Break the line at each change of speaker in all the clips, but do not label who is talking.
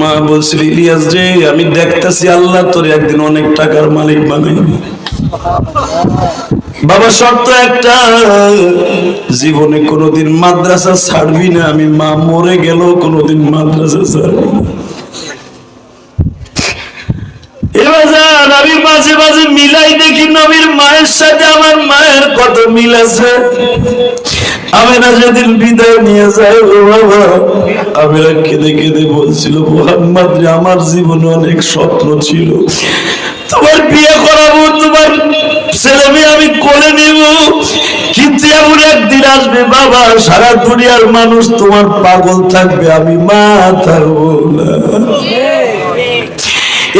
মা বলছিল ইলিয়াস আমি দেখতেছি আল্লাহ, তোর একদিন অনেক টাকার মালিক বানাইবে। বাবা, শর্ত একটা, জীবনে কোনোদিন মাদ্রাসা ছাড়বি না। আমি মা মরে গেল কোনোদিন মাদ্রাসা ছাড়বি না। মাঝে মাঝে মিলাই দেখি নবীর মায়ের সাথে আমার মায়ের কত মিল আছে। আমি না যেদিন বিদায় নিয়ে যাই ও বাবা। আমি না কেঁদে কেঁদে বলছিল, মোহাম্মদ আমার জীবনে অনেক স্বপ্ন ছিল। তোমার বিয়ে করাবো, তোমার ছেলে মেয়ে আমি করে নিব। কিন্তু এমন একদিন আসবে বাবা, সারা দুনিয়ার মানুষ তোমার পাগল থাকবে, আমি মা থাকব না।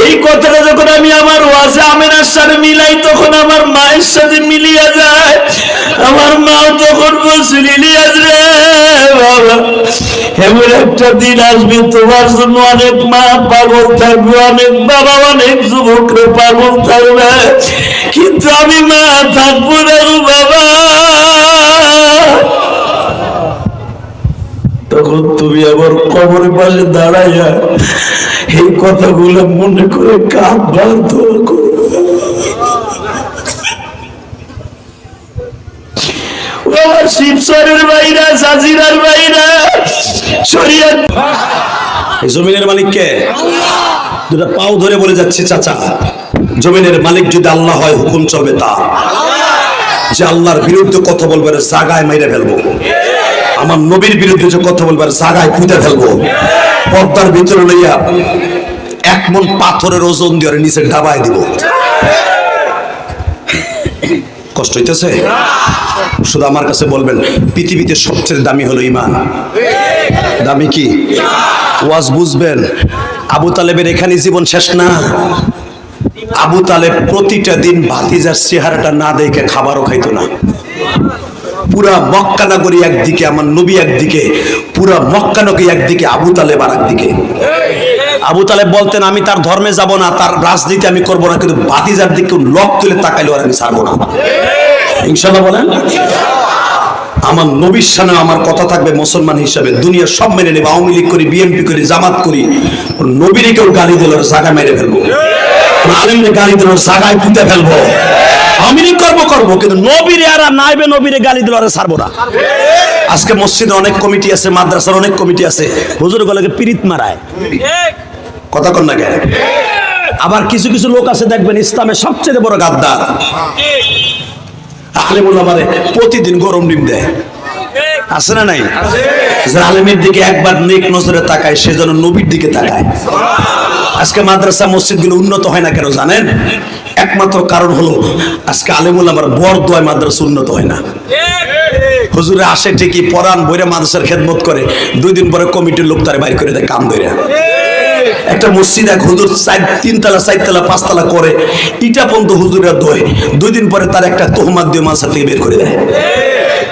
এই কথাটা যখন আমি আমার ওয়াজে আমেনার সাথে মিলাই, তখন আমার মায়ের সাথে মিলিয়ে যায়। আমার মা তখন বলছিল, ইলিয়াস রে বাবা, এমন একটা দিন আসবে, তোমার জন্য অনেক মা পাগল থাকবে, অনেক বাবা, অনেক যুবকরে পাগল থাকবে। কিন্তু আমি মা থাকব না বাবা। তখন তুমি আবার কবরের পাশে দাঁড়াইয়া এই কথাগুলো মনে করে কাঁদবার দোয়া করো। ধরে যাচ্ছে, চাচা, জমিনের মালিক যদি আল্লাহ হয় তা আল্লাহর বিরুদ্ধে কথা বলবে জাগায় মাইরে ফেলব। আমার নবীর বিরুদ্ধে যে কথা বলবে জাগায় পুঁতে ফেলব। পর্দার ভিতরে লইয়া এক মন পাথরের ওজন দিয়ে নিচে ডাবায় দিব। কষ্ট হইতেছে? শুধু আমার কাছে বলবেন, পৃথিবীতে সবচেয়ে দামি হলো ইমান দামি কি? ওয়াজ বুঝবেন, আবু তালেবের এখানে জীবন শেষ না। আবু তালেব প্রতিটা দিন ভাতিজার চেহারাটা না দেখে খাবারও খাইতো না। পুরা মক্কা নগরী একদিকে, আমার নবী একদিকে, পুরা মক্কা নগরী একদিকে, আবু তালেব আর একদিকে। আবু তালেব বলতেন, আমি তার ধর্মে যাব না, তার রাজনীতি আমি করব না, কিন্তু ভাতিজার দিকে লক তুলে তাকাইলে আর আমি ছাড়বো না। ইনশাল্লাহ বলেন, আমার নবীর সামনে আমার কথা থাকবে মুসলমান হিসাবে, দুনিয়া সব মেনে নেবে, আওয়ামী লীগ করি, বিএনপি করি, জামাত করি। নবীরে কেউ গালি দিল জায়গা মেরে ফেলব। আলিমরে গালি দিল জায়গায় পুঁতে ফেলব। আমি করব করব, কিন্তু নবীরে আর নাইবে, নবীরে গালি দিল, আর ছাড়বো না। আজকে মসজিদে অনেক কমিটি আছে, মাদ্রাসার অনেক কমিটি আছে। হুজুর গলাকে পিরিত মারায়? কথা কন না আবার কিছু কিছু লোক আছে, দেখবেন ইসলামের সবচেয়ে বড় গাদ্দার। আলেমুল আমারে প্রতিদিন গরম ডিম দেয়। আছে না নাই? আলেমের দিকে একবার নেক নজরে তাকায় সে যেন নবীর দিকে তাকায়। আজকে মাদ্রাসা মসজিদগুলো উন্নত হয় না কেন জানেন? একমাত্র কারণ হলো, আজকে আলেমুল আমার বর দোয়ায় মাদ্রাসা উন্নত হয় না। হুজুরে আসে ঠিকই পরান বইরে মাদ্রাসার খেদমত করে, দুই দিন পরে কমিটির লোক তারে বাইর করে দেয় কাম ধরে একটা মসজিদ এক হুজুর চার, তিনতলা, চারতলা, পাঁচতলা করে, ইটা পর্যন্ত হুজুরের দোয়, দুই দিন পরে তার একটা তোহমাত দিয়ে মাসা থেকে বের করে দেয়।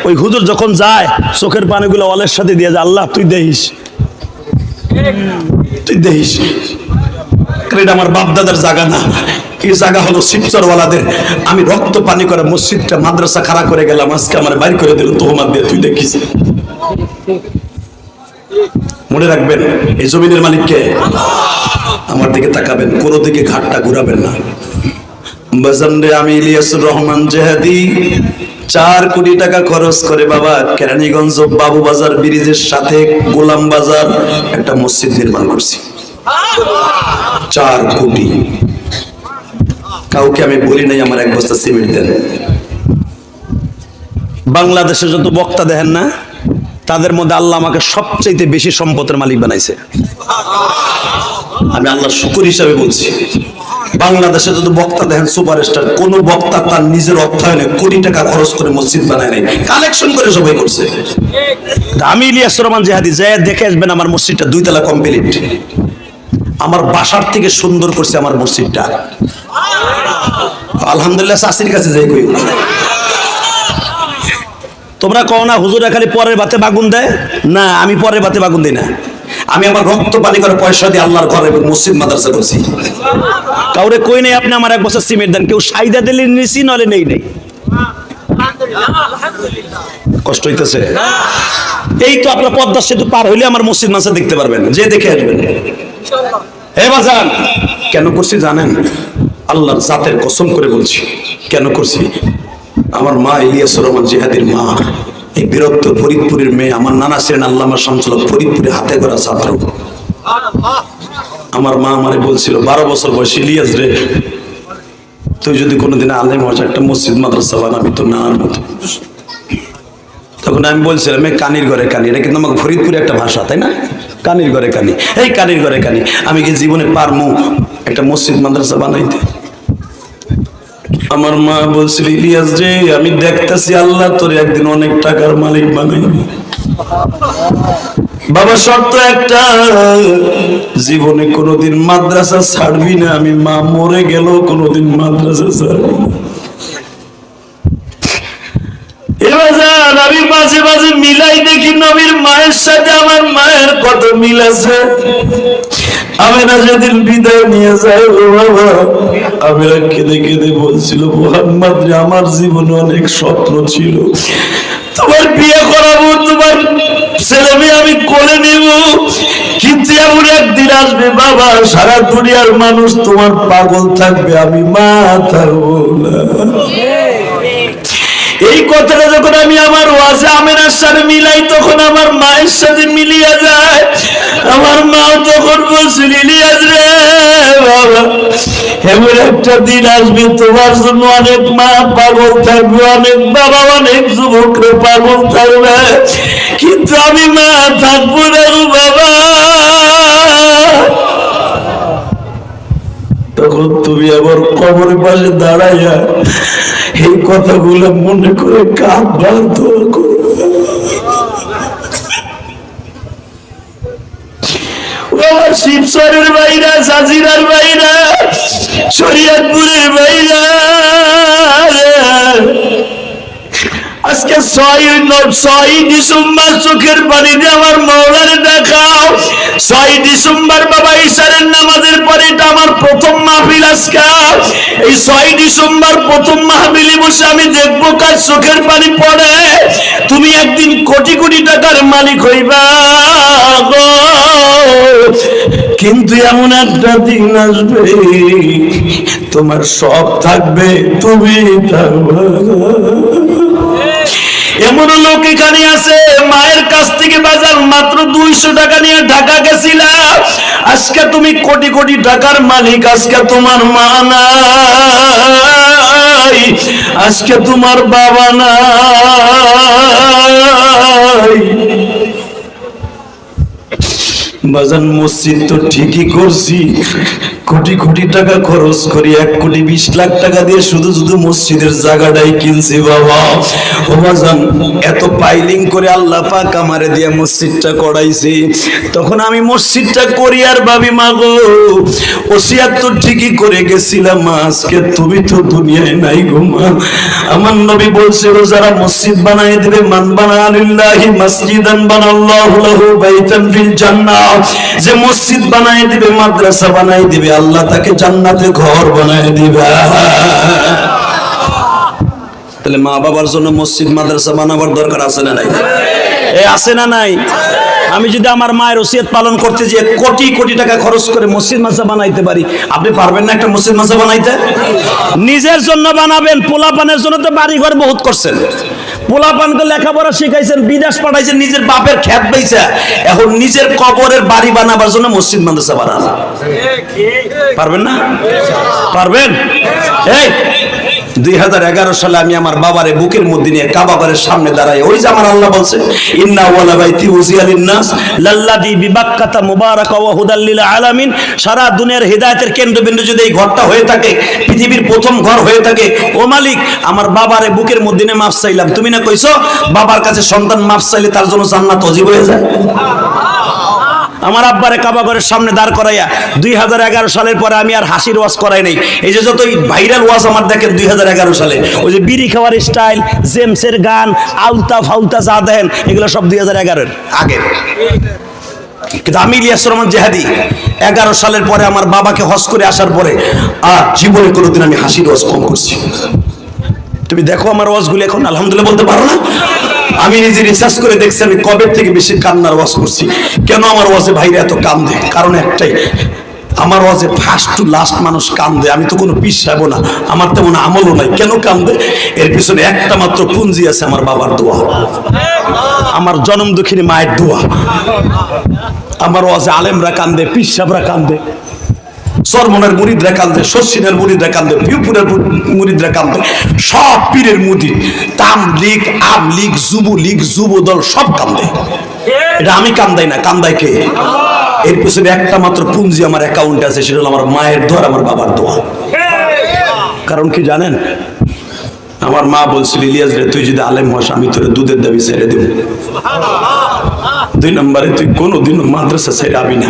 ওই হুজুর যখন যায়, চোখের পানিগুলো অলের সাথে দিয়ে যায়, আল্লাহ, তুই দেখিস। তুই দেখিস। কারণ এটা আমার বাপ দাদার জায়গা না এই জায়গা হলো শিবচরওয়ালাদের। আমি রক্ত পানি করে মসজিদটা, মাদ্রাসা খাড়া করে গেলাম। আজকে আমার বাইর করে দিল তোহমাত দিয়ে তুই দেখিস। মনে রাখবেন, এই জমিনের মালিককে আমার দিকে তাকাবেন, কোনো দিকে ঘাটটা ঘুরাবেন না। বাজানরে আমি ইলিয়াসুর রহমান জেহাদি, চার কোটি টাকা খরচ করে বাবা কেরানীগঞ্জ বাবু বাজার ব্রিজের সাথে গোলাম বাজার একটা মসজিদ নির্মাণ করছি। চার কোটি। কাউকে আমি বলি নাই, আমার এক বস্তা সিমেন্ট দেন। বাংলাদেশে যত বক্তা দেখেন না, তাদের মধ্যে আল্লাহ আমাকে সবচাইতে বেশি সম্পদের মালিক বানাইছে। আমি আল্লাহর শুকুর হিসাবে বলছি বাংলাদেশে যদি বক্তা দেখেন, সুপারস্টার, কোন বক্তা তার নিজের অর্থায়নে কোটি টাকা খরচ করে মসজিদ বানায় নাই, কালেকশন করে সবাই করছে। আমি ইলিয়াস রহমান জেহাদি, যে দেখে আসবেন আমার মসজিদটা দুই তলা কমপ্লিট আমার বাসার থেকে সুন্দর করছে আমার মসজিদটা। আলহামদুলিল্লাহ শাসির কাছে যাই কই। তোমরা কও না, হুজুরা খালি পরের বাতে বাগুন দেয়? না, আমি পরের বাতে বাগুন দিই না। আমি আমার রক্ত পানি করে পয়সা দিয়ে আল্লাহর ঘরে মসজিদ মাদ্রাসা করছি। কাউরে কই নেই, আপনি আমার এক বছর সিমেন্ট দেন। কেউ সাইদা দিলে নিছি নলে নেই নেই। কষ্ট হইতেছে। এই তো আপনার পদ্মা সেতু পার হইলে আমার মসজিদ মাসা দেখতে পারবেন। যে দেখে আসবেন। হে বাজান, কেন করছি জানেন? আল্লাহর জাতের কসম করে বলছি, কেন করছি? আমার মা ইলিয়াস রহমান জিহাদির মা, এই বিরক্ত ফরিদপুরের মেয়ে, আমার নানা ছিলেন আল্লামা শামসুল্লাহ ফরিদপুরে হাতে করা ছাত্র। আমার মা আমারে বলছিল, বারো বছর বয়স ইলিয়াস রে, তুই যদি কোনোদিন আলেম হস, একটা মসজিদ, মাদ্রাসা বানাবি তো না মতো। তখন আমি বলছিলাম, এই কানির ঘরে কানি, এটা কিন্তু আমাকে ফরিদপুরে একটা ভাষা, তাই না? কানির ঘরে কানি, এই কানির ঘরে কানি, আমি কি জীবনে পারমু একটা মসজিদ, মাদ্রাসা বানাইতে? আমার মা বলছিল, ইলিয়াস যে আমি দেখতেছি আল্লাহ তোর একদিন অনেক টাকার মালিক বানাইবি। বাবা, শর্ত একটা, জীবনে কোনোদিন মাদ্রাসা ছাড়বি না। আমি মা মরে গেল কোনোদিন মাদ্রাসা ছাড়বি না। মাঝে মাঝে মিলাই দেখি নবীর মায়ের সাথে আমার মায়ের কত মিল আছে। বিদায় নিয়ে যাই ও বাবা কেঁদে কেঁদে বলছিল, মোহাম্মদ আমার জীবনে অনেক স্বপ্ন ছিল। তোমার বিয়ে করাবো, তোমার ছেলে মেয়ে আমি কোলে নেব। কিন্তু এমন একদিন আসবে, বাবা, সারা দুনিয়ার মানুষ তোমার পাগল থাকবে, আমি মা থাকব না। এই কথাটা যখন আমি আমার ওয়াজে আমেনার সাথে মিলাই, তখন আমার মায়ের সাথে মিলিয়ে যায়। আমার মাও তখন বলছিল, ইলিয়াস রে, বাবা, এমন একটা দিন আসবে, তোমার জন্য অনেক মা পাগল থাকবে, অনেক বাবা, অনেক যুবকরে পাগল থাকবে। কিন্তু আমি মা থাকব না বাবা। তখন তুমি আবার কবরের পাশে দাঁড়াইয়া এই কথাগুলো মনে করে কাঁদবার দোয়া শিবচরের বাইরা জাজিরার বাইরা ছয় ছয় ডিসেম্বর চোখের আমার দেখাও ছয় ডিসেম্বর বাবা পরে এটা আমার প্রথম এই ছয় ডিসেম্বর প্রথম আমি দেখব কার চোখের পানি পড়ে তুমি একদিন কোটি কোটি টাকার মালিক হইবা গো। কিন্তু এমন একটা দিন আসবে, তোমার সব থাকবে, তুমি থাকবে। এমন লোক এখানে আছে, মায়ের কাছ থেকে বাজার মাত্র দুইশো টাকা নিয়ে ঢাকা গেছিলাম আজকে তুমি কোটি কোটি টাকার মালিক, আজকে তোমার মা নাই, আজকে তোমার বাবা নাই। বাজান মসজিদ তো ঠিকই করছি কোটি কোটি টাকা খরচ করি, এক কোটি বিশ লাখ টাকা দিয়ে শুধু শুধু মসজিদের জায়গাটাই কিনছি বাবা। ও বাজান এত পাইলিং করে আল্লাহ পাক আমারে দিয়ে মসজিদটা করাইছি। তখন আমি মসজিদটা করি আর ভাবি মাগো ওসিয়াত তো ঠিকই করে গেছিলাম, মা, আজকে তুমি তো দুনিয়ায় নাই গো, মা। আমার নবী বলছিল যারা মসজিদ বানাই দিবে মান বানা লিল্লাহি মসজিদান বানাল্লাহু লাহু বাইতান ফিল জান্নাহ। যে মসজিদ বানাই দিবে, মাদ্রাসা বানাই দিবে আল্লাহ তাকে জান্নাতে ঘর বানাই দিবে। তাহলে মা বাবার জন্য মসজিদ, মাদ্রাসা বানাবার দরকার আছে না নাই? এ, আছে না নাই? আমি যদি আমার মায়ের ওসিয়ত পালন করতে যে কোটি কোটি টাকা খরচ করে মসজিদ মাসা বানাইতে পারি, আপনি পারবেন না একটা মসজিদ মাসা বানাইতে? নিজের জন্য বানাবেন, পোলাপানের জন্য তো বাড়ি ঘর বহুত করছেন। পোলাপানকে লেখাপড়া শিখাইছেন বিদেশ পাঠাইছেন নিজের বাপের খ্যাত পাইছে এখন নিজের কবরের বাড়ি বানাবার জন্য মসজিদ মাদ্রাসা বানান। পারবেন না? পারবেন? এই দুই হাজার এগারো সালে আমি আমার বাবারে বুকের মধ্যে নিয়ে কাবাগরের সামনে দাঁড়াই। ওই যে আমার আল্লাহ বলছে ওয়ালা আলামিন। সারা দুনিয়ার হেদায়েতের কেন্দ্রবিন্দু যদি এই ঘরটা হয়ে থাকে, পৃথিবীর প্রথম ঘর হয়ে থাকে, ও মালিক, আমার বাবারে বুকের মধ্যে নিয়ে চাইলাম। তুমি না কইছো, বাবার কাছে সন্তান মাফ চাইলে তার জন্য জান্নাত অজীব হয়ে যায়? আমার আব্বারে কাবাগরের সামনে দাঁড় করাইয়া দুই হাজার এগারো সালের পরে আমি আর হাসির ওয়াজ করাই নাই। এই যে যত ভাইরাল ওয়াজ আমার দেখেন দুই হাজার এগারো সালে, ওই যে বিড়ি খাওয়ার স্টাইল, জেমসের গান, আলতা ফাউতা যা দেখেন, এগুলো সব দুই হাজার এগারোর, আগের। কিন্তু আমি ইলিয়াস রহমান জেহাদি, এগারো সালের পরে আমার বাবাকে হজ করে আসার পরে আর জীবনে কোনোদিন আমি হাসির ওয়াজ কম করছি। তুমি দেখো আমার ওয়াজগুলো এখন, আলহামদুলিল্লাহ বলতে পারো না? আমি নিজে রিসার্চ করে দেখছি আমি কবে থেকে বেশি কান্নার ওয়াজ করছি। কেন আমার ওয়াজে ভাইরা এত কান দেয় কারণ একটাই, আমার ওয়াজে ফার্স্ট টু লাস্ট মানুষ কান্দে, আমি তো কোনো পিস বিশ্বাস না, আমার তেমন আমলও নাই। কেন কান্দে? এর পিছনে একটা মাত্র পুঞ্জি আছে আমার বাবার দোয়া। আমার জনম দুঃখিনী মায়ের দোয়া। আমার ওয়াজে আলেমরা কান্দে পিসাবরা কান্দে। সরমনের মুরিদরা কান্দে শশিনের মুরিদরা কান্দে, ভিউপুরের মুরিদরা কান্দে। সব পীরের মুরিদ তাম লীগ, আম লীগ, যুব লীগ যুব দল সব কান্দে। এটা আমি কান্দাই না, কান্দাই কে? এর পিছনে একটা মাত্র পুঞ্জি আমার অ্যাকাউন্টে আছে, সেটা হলো আমার মায়ের দোয়া আমার বাবার দোয়া। কারণ কি জানেন? আমার মা বলছিল, ইলিয়াস রে, তুই যদি আলেম হস, আমি তোর দুধের দাবি ছেড়ে দেব। দুই নম্বরে, তুই কোনোদিনও মাদ্রাসা ছেড়ে আবি না।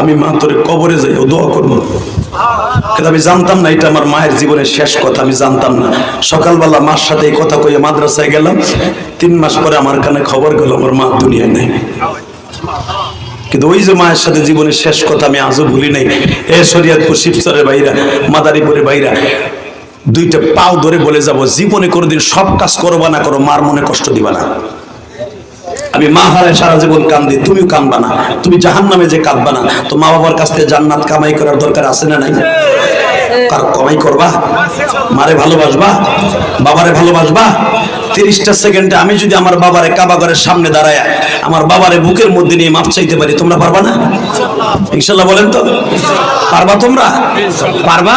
আমি মা তোর কবরে যাই দোয়া করব। কিন্তু আমি জানতাম না, এটা আমার মায়ের জীবনের শেষ কথা, আমি জানতাম না। সকালবেলা মার সাথে এই কথা কইয়া মাদ্রাসায় গেলাম। তিন মাস পরে আমার কানে খবর গেল, আমার মা দুনিয়ায় নাই। কিন্তু ওই যে মায়ের সাথে জীবনের শেষ কথা আমি আজও ভুলি নাই। এ শরিয়াতপুর শিবচরের বাইরা, মাদারীপুরের বাইরা, দুইটা পাও ধরে বলে যাব, জীবনে কোনোদিন সব কাজ করবা না করো, মার মনে কষ্ট দিবা না। আমি মা হারায় সারা জীবন কান্দি, তুমিও কান্দবা না। তুমি জাহান নামে যে কাঁদবা না, তো মা বাবার কাছ থেকে জান্নাত কামাই করার দরকার আছে না নাই? কার কমাই করবা? মারে ভালোবাসবা? বাবারে ভালোবাসবা? তিরিশটা সেকেন্ডে আমি যদি আমার বাবারে কাবাগরের সামনে দাঁড়ায়, আমার বাবারে বুকের মধ্যে নিয়ে মাপ চাইতে পারি, তোমরা পারবা না? ইনশাল্লাহ বলেন তো। পারবা তোমরা? পারবা?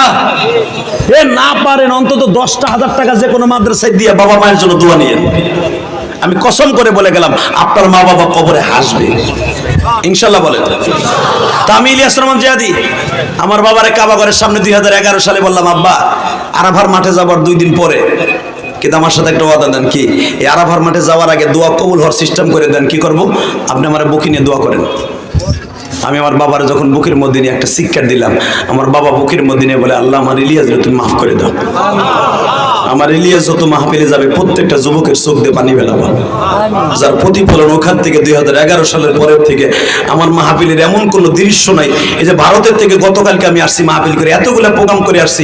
এ না পারেন, অন্তত দশটা হাজার টাকা যে কোনো মাদ্রাসায় দিয়ে বাবা মায়ের জন্য দোয়া নিয়ে আমি কসম করে বলে গেলাম, আপনার মা বাবা কবরে হাসবে। ইনশাল্লাহ বলেন তা আমি ইলিয়াস রহমান জিয়াদি, আমার বাবারে কাবাগরের সামনে দুই হাজার এগারো সালে বললাম, আব্বা, আরাফার মাঠে যাবার দুই দিন পরে। কিন্তু আমার সাথে একটা ওয়াদা দেন, কি, এই আরাভার মাঠে যাওয়ার আগে দোয়া কবুল হওয়ার সিস্টেম করে দেন, কি করব? আপনি আমার বুকি নিয়ে দোয়া করেন। আমি আমার বাবার যখন বুকের মধ্যে নিয়ে একটা শিক্ষা দিলাম, আমার বাবা বুকের মধ্যে নিয়ে বলে, আল্লাহ আমার ইলিয়াস তুমি মাফ করে দাও। আমার ইলিয়াস যত মাহফিলে যাবে প্রত্যেকটা যুবকের চোখ দিয়ে পানি বেলাবো যার প্রতিফলন ওখান থেকে দুই হাজার এগারো সালের পরের থেকে আমার মাহফিলের এমন কোনো দৃশ্য নাই। এই যে ভারতের থেকে গতকালকে আমি আসছি মাহফিল করে এতগুলো প্রোগ্রাম করে আসছি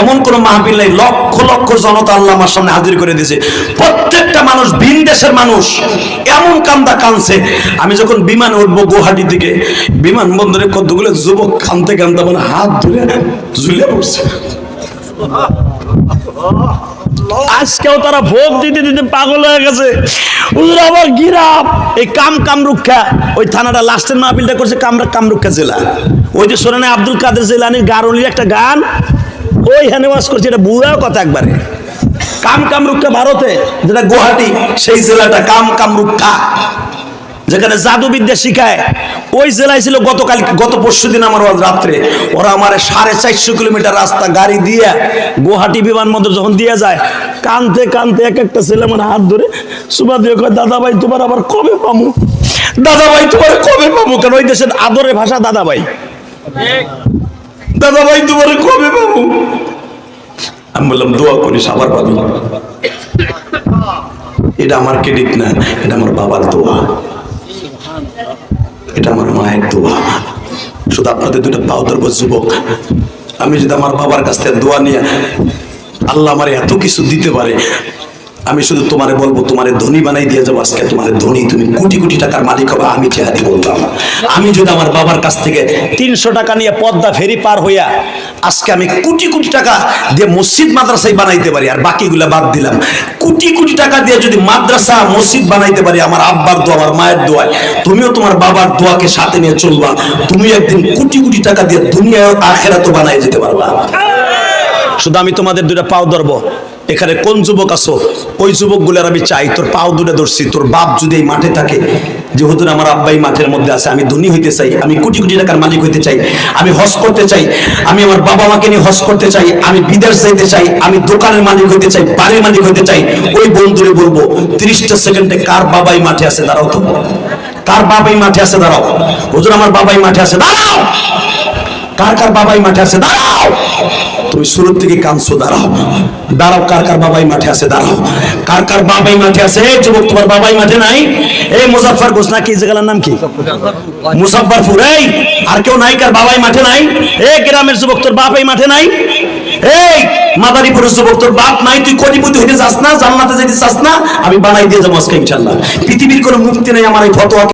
এমন কোনো মাহফিল নাই লক্ষ লক্ষ জনতা আল্লাহ আমার সামনে হাজির করে দিয়েছে। প্রত্যেকটা মানুষ ভিন দেশের মানুষ এমন কান্দা কানছে আমি যখন বিমান উঠবো গুয়াহাটি থেকে বিমানবন্দরে কতগুলো যুবক কানতে কানতে আমার হাত ধরে ঝুলে পড়ছে।
আজকেও তারা ভোগ দিতে দিতে পাগল হয়ে গেছে। হুজুর, আবার গিরাপ। এই কাম কামরুক্ষা, ওই থানাটা লাস্টের মাহফিলটা করছে কামরা কামরুক্ষা জেলা। ওই যে শোনেন আব্দুল কাদের জেলানির গারলির একটা গান, ওই হ্যানেবাস করছে, এটা বুড়াও কথা একবারে।
কাম কামরুক্ষা ভারতে, যেটা গুয়াহাটি, সেই জেলাটা কাম কামরুক্ষা।
যেখানে জাদুবিদ্যা শিখায়,
ওই জেলায় ছিল গতকাল, গত পরশু দিন আমার রাত্রে। ওরা আমার সাড়ে চারশো কিলোমিটার রাস্তা গাড়ি দিয়ে
গুয়াহাটি বিমানবন্দর যখন দিয়ে যায়, কানতে কানতে এক একটা ছেলে আমার হাত ধরে সুবা দিয়ে কয় দাদা ভাই তোমার আবার কবে পামু? দাদা ভাই তোমার কবে পামু? কেন ওই দেশের আদরের ভাষা দাদা ভাই
দাদা ভাই তোমার কবে পাবো আমি বললাম, দোয়া করিস, আবার পাবি। এটা আমার ক্রেডিট না, এটা আমার বাবার দোয়া। এটা আমার মায়ের দোয়া। শুধু আপনাদের দুটো পাও ধরবো, যুবক। আমি যদি আমার বাবার কাছ থেকে দোয়া নিয়ে আল্লাহ আমার এত কিছু দিতে পারে আমি শুধু তোমারে বলব তোমারে ধনী বানাই দিয়ে যাব আজকে তোমার ধনী তুমি কোটি কোটি টাকার মালিক হবে আমি চেহারি বললাম। আমি যদি আমার বাবার কাছ থেকে তিনশো টাকা নিয়ে পদ্মা ফেরি পার হইয়া আজকে আমি কোটি কোটি টাকা দিয়ে মসজিদ মাদ্রাসায় বানাইতে পারি আর বাকিগুলা বাদ দিলাম। কোটি কোটি টাকা দিয়ে যদি মাদ্রাসা মসজিদ বানাইতে পারি আমার আব্বার দোয়া আমার মায়ের দোয়ায় তুমিও তোমার বাবার দোয়াকে সাথে নিয়ে চলবা তুমি একদিন কোটি কোটি টাকা দিয়ে দুনিয়ায় আখেরা তো বানাই যেতে পারবা। শুধু আমি তোমাদের দুটা পাও ধরবো। এখানে কোন যুবক আছো? ওই যুবকগুলোর আমি চাই, তোর পাও দুটা ধরছি, তোর বাপ যদি এই মাঠে থাকে, যে হুজুর আমার আব্বাই মাঠের মধ্যে আছে, আমি ধনী হইতে চাই, আমি কোটি কোটি টাকার মালিক হইতে চাই, আমি হজ করতে চাই, আমি আমার বাবা মাকে নিয়ে হজ করতে চাই, আমি বিদেশ যাইতে চাই, আমি দোকানের মালিক হইতে চাই, বাড়ির মালিক হইতে চাই, ওই বন্ধুরে বলব, তিরিশটা সেকেন্ডে কার বাবাই মাঠে আছে, দাঁড়াও তো। কার বাবাই মাঠে আছে, দাঁড়াও। হুজুর, আমার বাবাই মাঠে আছে, দাঁড়াও। কার কার বাবাই মাঠে আছে, দাঁড়াও। তুমি শুরু থেকে কাঁদছো, দাঁড়াও। দাঁড়াও, কার কার বাবাই মাঠে আছে, দাঁড়াও। কার কার বাবাই মাঠে আছে? যুবক, তোমার বাবাই মাঠে নাই? এই মুজাফর ঘোষ না কি জায়গার নাম কি? মুজাফরপুর এই। আর কেউ নাই, কার বাবাই মাঠে নাই? এই গ্রামের যুবক, তোর বাবাই মাঠে নাই? এই, মাদারীপুরের যুবক, তোর বাপ নাই? তুই কোটিপতি হইতে যাস না? জান্নাতে যেতে চাস না? আমি বানাই দিয়ে যাব আজকে ইনশাল্লাহ পৃথিবীর কোনো মুক্তি নেই আমার এই ফতোয়া।